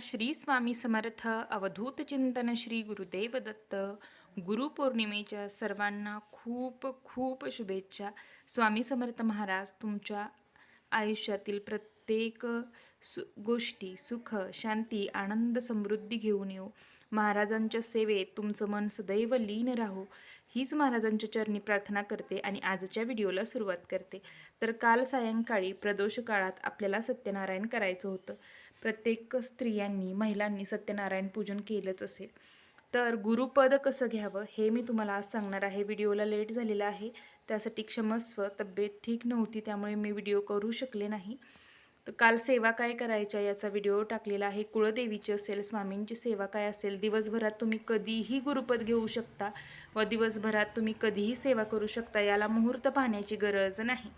श्री स्वामी समर्थ अवधूत चिंतन श्री गुरुदेव दत्त गुरुपौर्णिमेच्या सर्वांना खूप खूप शुभेच्छा. स्वामी समर्थ महाराज तुमच्या आयुष्यातील प्रत्येक सु गोष्टी सुख शांती आनंद समृद्धी घेऊन येऊ. महाराजांच्या सेवेत तुमचं मन सदैव लीन राहो. हीच महाराजांच्या चरणी प्रार्थना करते आणि आजच्या व्हिडिओला सुरुवात करते. तर काल सायंकाळी प्रदोष काळात आपल्याला सत्यनारायण करायचं होतं. प्रत्येक स्त्रियांनी महिलांनी सत्यनारायण पूजन केलंच असेल. तर गुरुपद कसं घ्यावं हे मी तुम्हाला आज सांगणार आहे. व्हिडिओला लेट झालेला आहे त्यासाठी क्षमस्व तब्येत ठीक नव्हती त्यामुळे मी व्हिडिओ करू शकले नाही. तर काल सेवा काय करायच्या याचा व्हिडिओ टाकलेला आहे. कुळदेवीची असेल स्वामींची सेवा काय असेल दिवसभरात तुम्ही कधीही गुरुपद घेऊ शकता व दिवसभरात तुम्ही कधीही सेवा करू शकता याला मुहूर्त पाहण्याची गरज नाही.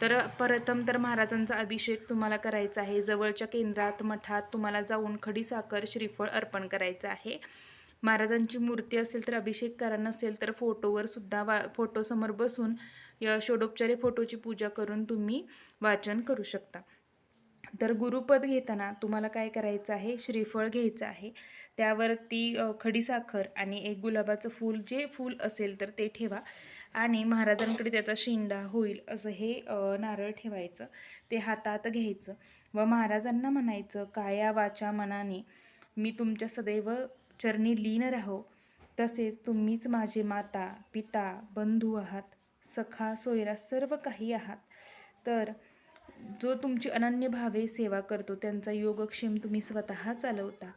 तर प्रथम तर महाराजांचा अभिषेक तुम्हाला करायचा आहे. जवळच्या केंद्रात मठात तुम्हाला जाऊन खडीसाखर श्रीफळ अर्पण करायचं आहे. महाराजांची मूर्ती असेल तर अभिषेक करा नसेल तर फोटोवर सुद्धा वा फोटोसमोर बसून या षोडोपचारे फोटोची पूजा करून तुम्ही वाचन करू शकता. तर गुरुपद घेताना तुम्हाला काय करायचं आहे? श्रीफळ घ्यायचं आहे. त्यावरती खडीसाखर आणि एक गुलाबाचं फूल जे फूल असेल तर ते ठेवा. आणि महाराजांकडे त्याचा शेंडा होईल असं हे नारळ ठेवायचं ते हातात घ्यायचं. व महाराजांना म्हणायचं काया वाचा मनाने मी तुमच्या सदैव चरणी लीन राहो. तसेच तुम्हीच माझे माता पिता बंधू आहात सखा सोयरा सर्व काही आहात. तर जो तुमची अनन्य भावे सेवा करतो त्यांचा योगक्षेम तुम्ही स्वतः चालवता.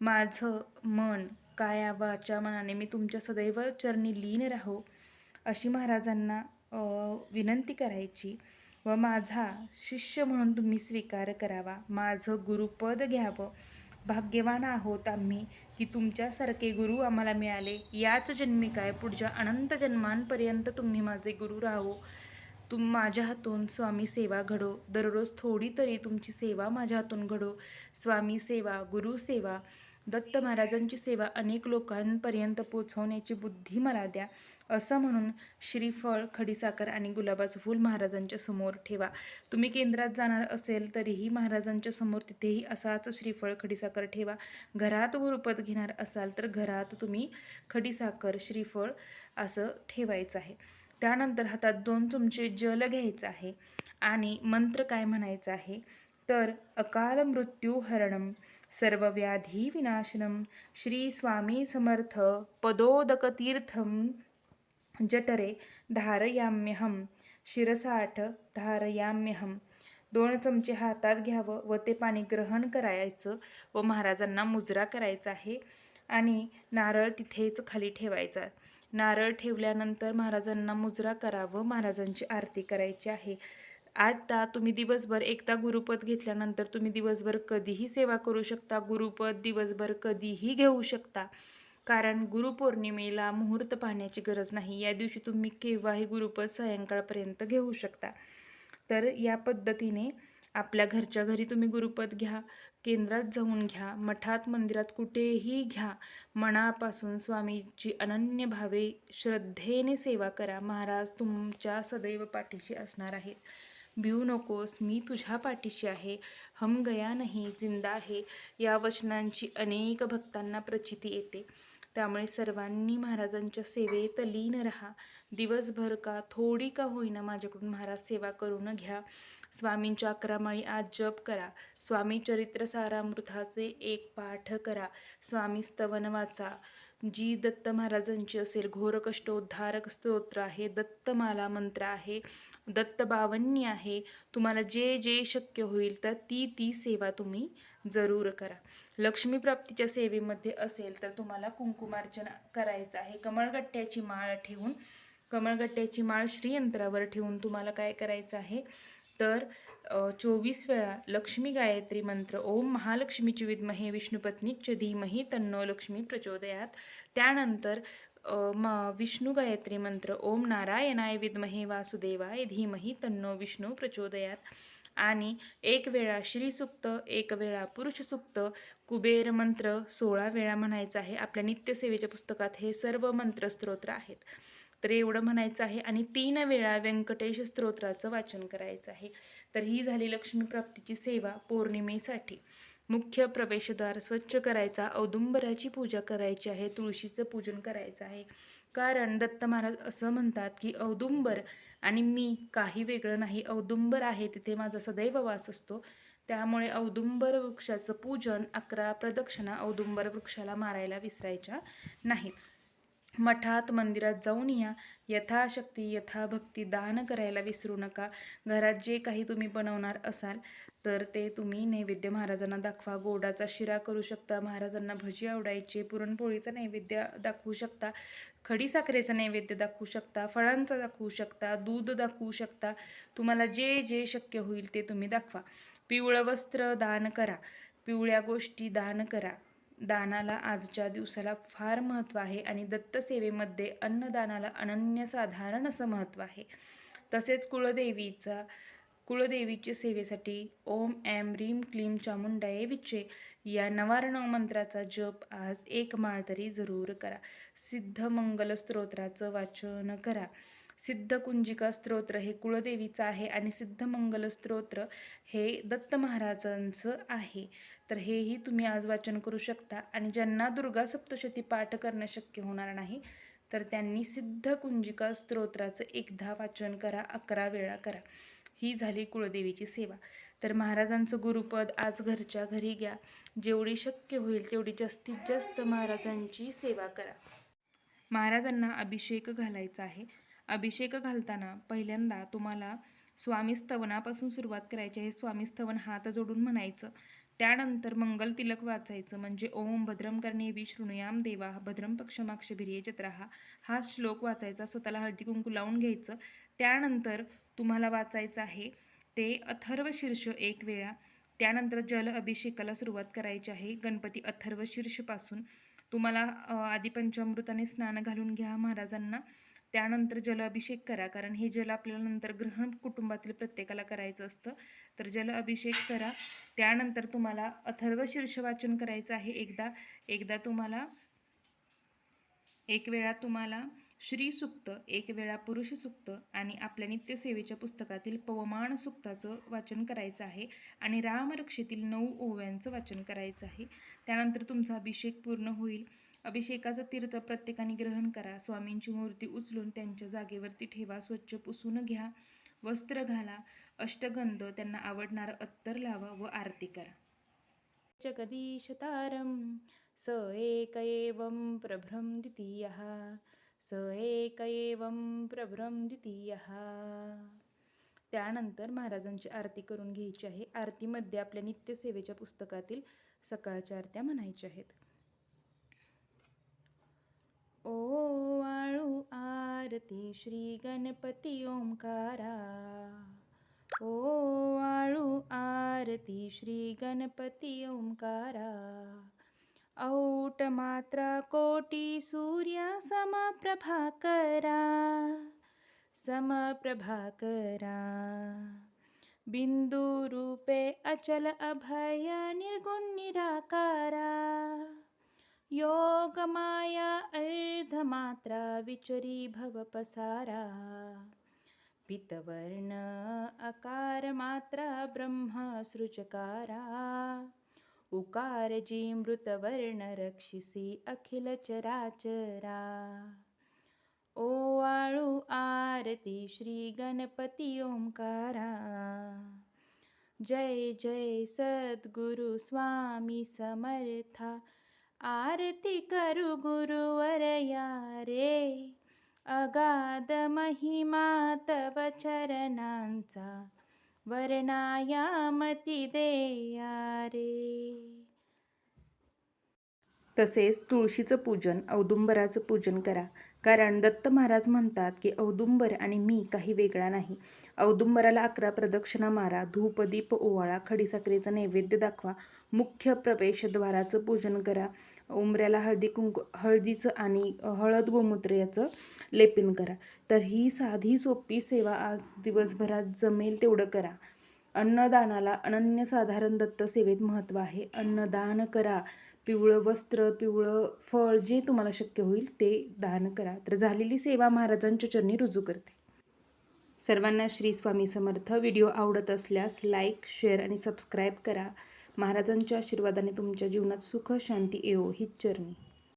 माझं मन काया वाचा मनाने मी तुमच्या सदैव चरणी लीन राहो. अशी महाराजांना विनंती करायची व माझा शिष्य म्हणून तुम्ही स्वीकार करावा. माझं गुरुपद घ्यावं. भाग्यवान आहोत आम्ही की तुमच्यासारखे गुरु आम्हाला मिळाले. याच जन्मी काय? पुढच्या अनंत जन्मांपर्यंत तुम्ही माझे गुरु राहो. तुम माझ्या हातून स्वामी सेवा घडो. दररोज थोडी तरी तुमची सेवा माझ्या हातून घडो. स्वामी सेवा गुरु सेवा दत्त महाराजांची सेवा अनेक लोकांपर्यंत पोचवण्याची बुद्धी मला द्या असं म्हणून श्रीफळ खडीसाखर आणि गुलाबाचं फूल महाराजांच्या समोर ठेवा. तुम्ही केंद्रात जाणार असेल तरीही महाराजांच्या समोर तिथेही असाच श्रीफळ खडीसाखर ठेवा. घरात गुरुपद घेणार असाल तर घरात तुम्ही खडीसाखर श्रीफळ असं ठेवायचं आहे. त्यानंतर हातात दोन चमचे जल घ्यायचं आहे आणि मंत्र काय म्हणायचं आहे? तर अकाल मृत्यू हरणम. सर्व व्याधी विनाशनम श्री स्वामी समर्थ पदोदकतीर्थम जठरे धारयाम्यहम शिरसाठ धारयाम्यहम दोन चमचे हातात घ्यावं व ते पाणी ग्रहण करायचं व महाराजांना मुजरा करायचा आहे आणि नारळ तिथेच खाली ठेवायचा. नारळ ठेवल्यानंतर महाराजांना मुजरा करावं महाराजांची आरती करायची आहे. आता तुम्ही दिवसभर एकदा गुरुपद घेतल्यानंतर तुम्ही दिवसभर कधीही सेवा करू शकता गुरुपद दिवसभर कधीही घेऊ शकता. कारण गुरुपौर्णिमेला मुहूर्त पाहण्याची गरज नाही. या दिवशी तुम्ही केव्हाही गुरुपद सायंकाळपर्यंत घेऊ शकता. तर या पद्धतीने आपल्या घरच्या घरी तुम्ही गुरुपद घ्या केंद्रात जाऊन घ्या मठात मंदिरात कुठेही घ्या. मनापासून स्वामीची अनन्य भावे श्रद्धेने सेवा करा. महाराज तुमच्या सदैव पाठीशी असणार आहेत. भिऊ नकोस मी तुझ्या पाठीशी आहे हम गया नाही जिंदा आहे या वचनांची अनेक भक्तांना प्रचिती येते. त्यामुळे सर्वांनी महाराजांच्या सेवेत लीन राहा. दिवसभर का थोडी का होईना माझ्याकडून महाराज सेवा करून घ्या. स्वामींच्या अकरामाळी आज जप करा. स्वामी चरित्र सारामृताचे एक पाठ करा. स्वामी स्तवन वाचा. जी दत्त महाराजांची असेल घोर कष्टोद्धारक स्तोत्र आहे दत्तमाला मंत्र आहे दत्त बावन्नी आहे तुम्हाला जे जे शक्य होईल तर ती ती सेवा तुम्ही जरूर करा. लक्ष्मी प्राप्तीच्या सेवेमध्ये असेल तर तुम्हाला कुंकुमार्चन करायचं आहे. कमळगट्ट्याची माळ ठेवून कमळगट्ट्याची माळ श्रीयंत्रावर ठेवून तुम्हाला काय करायचं आहे? तर चोवीस वेळा लक्ष्मी गायत्री मंत्र ओम महालक्ष्मीची विद्महे विष्णुपत्नीच धीमही तन्नो लक्ष्मी प्रचोदयात. त्यानंतर म विष्णू गायत्री मंत्र ओम नारायणाय विद्महे वासुदेवाय धीमही तन्नो विष्णू प्रचोदयात. आणि एक वेळा श्रीसुक्त एक वेळा पुरुषसुक्त कुबेर मंत्र सोळा वेळा म्हणायचा आहे. आपल्या नित्यसेवेच्या पुस्तकात हे सर्व मंत्रस्तोत्र आहेत. तर एवढं म्हणायचं आहे आणि तीन वेळा व्यंकटेश स्तोत्राचं वाचन करायचं आहे. तर ही झाली लक्ष्मी प्राप्तीची सेवा पौर्णिमेसाठी. मुख्य प्रवेशद्वार स्वच्छ करायचा औदुंबराची पूजा करायची आहे तुळशीचं पूजन करायचं आहे. कारण दत्त महाराज असं म्हणतात की औदुंबर आणि मी काही वेगळं नाही. औदुंबर आहे तिथे माझा सदैव वास असतो. त्यामुळे औदुंबर वृक्षाचं पूजन अकरा प्रदक्षिणा औदुंबर वृक्षाला मारायला विसरायच्या नाहीत. मठात मंदिरात जाऊन या. यथाशक्ती यथाभक्ती दान करायला विसरू नका. घरात जे काही तुम्ही बनवणार असाल तर ते तुम्ही नैवेद्य महाराजांना दाखवा. गोडाचा शिरा करू शकता. महाराजांना भजी आवडायचे. पुरणपोळीचं नैवेद्य दाखवू शकता. खडीसाखरेचा नैवेद्य दाखवू शकता. फळांचा दाखवू शकता. दूध दाखवू शकता. तुम्हाला जे जे शक्य होईल ते तुम्ही दाखवा. पिवळं वस्त्र दान करा. पिवळ्या गोष्टी दान करा. दानाला आजच्या दिवसाला फार महत्त्व आहे आणि दत्तसेवेमध्ये अन्नदानाला अनन्यसाधारण असं महत्त्व आहे. तसेच कुळदेवीचा कुळदेवीच्या सेवेसाठी ओम एम रीम क्लीम चामुंडाये विचे या नवारण मंत्राचा जप आज एक माळ तरी जरूर करा. सिद्ध मंगल स्तोत्राचं वाचन करा. सिद्ध कुंजिका स्तोत्र हे कुळदेवीचं आहे आणि सिद्ध मंगल स्तोत्र हे दत्त महाराजांचं आहे. तर हेही तुम्ही आज वाचन करू शकता. आणि ज्यांना दुर्गा सप्तशती पाठ करणं शक्य होणार नाही तर त्यांनी सिद्ध कुंजिका स्तोत्राचं एकदा वाचन करा अकरा वेळा करा. ही झाली कुळदेवीची सेवा. तर महाराजांचं गुरुपद आज घरच्या घरी घ्या. जेवढी शक्य होईल तेवढी जास्तीत जास्त महाराजांची सेवा करा. महाराजांना अभिषेक घालायचा आहे. अभिषेक घालताना पहिल्यांदा तुम्हाला स्वामी स्तवनापासून सुरुवात करायची आहे. स्वामी स्तवन हात जोडून म्हणायचं. त्यानंतर मंगल तिलक वाचायचं. म्हणजे ओम भद्रम करणे शृणुयाम देवा भद्रम पक्षमाक्षभिरिये चत्रहा हा श्लोक वाचायचा. स्वतःला हळदी कुंकू लावून घ्यायचं. त्यानंतर तुम्हाला वाचायचं आहे ते अथर्व शीर्ष एक वेळा. त्यानंतर जल अभिषेकाला सुरुवात करायची आहे. गणपती अथर्व शीर्षपासून. तुम्हाला आधी पंचामृताने स्नान घालून घ्या महाराजांना. त्यानंतर जल अभिषेक करा. कारण हे जल आपल्याला नंतर ग्रहण कुटुंबातील प्रत्येकाला करायचं असतं. तर जल अभिषेक करा. त्यानंतर तुम्हाला अथर्व शीर्ष वाचन करायचं आहे एकदा. एकदा तुम्हाला एक वेळा तुम्हाला श्री सुक्त एक वेळा पुरुष सुक्त आणि आपल्या नित्यसेवेच्या पुस्तकातील पवमान सुक्ताचं वाचन करायचं आहे. आणि रामरक्षेतील नऊ ओव्यांचं वाचन करायचं आहे. त्यानंतर तुमचा अभिषेक पूर्ण होईल. अभिषेकाचं तीर्थ प्रत्येकाने ग्रहण करा. स्वामींची मूर्ती उचलून त्यांच्या जागेवरती ठेवा. स्वच्छ पुसून घ्या. वस्त्र घाला. अष्टगंध त्यांना आवडणारं अत्तर लावा व आरती करा. जगदीशतारं स एक एवं प्रभ्रम द्वितीयः. स एक एवं प्रभ्रम द्वितीयः. त्यानंतर महाराजांची आरती करून घ्यायची आहे. आरतीमध्ये आपल्या नित्यसेवेच्या पुस्तकातील सकाळच्या आरत्या म्हणायच्या आहेत. ओ वाळू आरती श्री गणपती ओंकारा. ओ आरती श्री गणपती ओंकारा. औट मात्रा कोटी सूर्य समप्रभाकरा समप्रभाकरा बिंदू रूपे अचल अभय निर्गुण निराकारा. यो योगमाया अर्धमात्रा विचरी भव पसारा। पितवर्ण अकार मात्रा ब्रह्म सृजकारा। उकार जी मृतवर्ण रक्षिसी अखिल चराचरा। ओ वाळू आरती श्री गणपती ओंकारा। जय जय सद्गुरु स्वामी समर्था। आरती करू गुरुवरया रे अगाध महिमा तव चरणांचा. वर्णायामती देया रे तसेच तुळशीचं पूजन औदुंबराचं पूजन करा. कारण दत्त महाराज म्हणतात की औदुंबर आणि मी काही वेगळा नाही. औदुंबराला अकरा प्रदक्षिणा मारा धूप दीप ओवाळा खडीसाखरेचा नैवेद्य दाखवा मुख्य प्रवेशद्वाराचं पूजन करा उंबऱ्याला हळदी कुंकू हळदीचं आणि हळद गोमूत्र याचं लेपन करा. तर ही साधी सोपी सेवा आज दिवसभरात जमेल तेवढं करा. अन्नदानाला अनन्यसाधारण दत्त सेवेत महत्त्व आहे. अन्नदान करा. पिवळं वस्त्र पिवळं फळ जे तुम्हाला शक्य होईल ते दान करा. तर झालेली सेवा महाराजांच्या चरणी रुजू करते. सर्वांना श्री स्वामी समर्थ. व्हिडिओ आवडत असल्यास लाईक शेअर आणि सबस्क्राईब करा. महाराजांच्या आशीर्वादाने तुमच्या जीवनात सुख शांती येवो हीच चरणी.